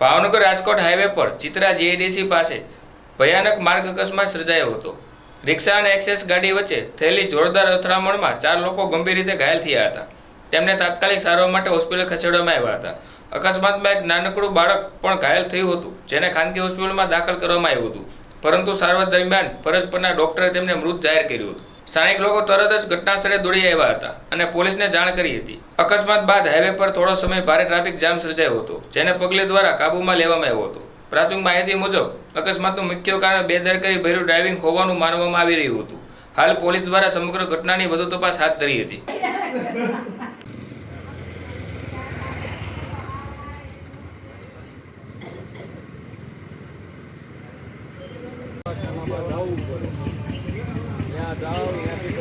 Bhavnagar Rajkot highway પર Chitra GADC પાસે ભયાનક માર્ગ અકસ્માત સર્જાયો હતો. રિક્ષા અને એક્સેસ ગાડી વચ્ચે થયેલી જોરદાર અથડામણમાં ચાર લોકો ગંભીર રીતે ઘાયલ થયા હતા. તેમને તાત્કાલિક સારવાર માટે હોસ્પિટલ ખસેડવામાં આવ્યા હતા. અકસ્માતમાં એક નાનકડું બાળક પણ ઘાયલ થયું હતું, જેને ખાનગી હોસ્પિટલમાં દાખલ કરવામાં આવ્યું હતું. પરંતુ સારવાર દરમિયાન ફરજ પરના ડોક્ટરે તેમને મૃત જાહેર કર્યું હતું. સ્થાનિક લોકો તરત જ ઘટનાસ્થળે દોડી આવ્યા હતા અને પોલીસને જાણ કરી હતી. અકસ્માત બાદ હાઈવે પર થોડો સમય ભારે ટ્રાફિક જામ સર્જાયો હતો, જેને પગલે દ્વારા કાબૂમાં લેવામાં આવ્યો હતો. પ્રાથમિક માહિતી મુજબ, અકસ્માતનું મુખ્ય કારણ બેદરકારી ભર્યું ડ્રાઇવિંગ હોવાનું માનવામાં આવી રહ્યું હતું. હાલ પોલીસ દ્વારા સમગ્ર ઘટનાની વધુ તપાસ હાથ ધરી હતી. Thank. Nadal e Abel.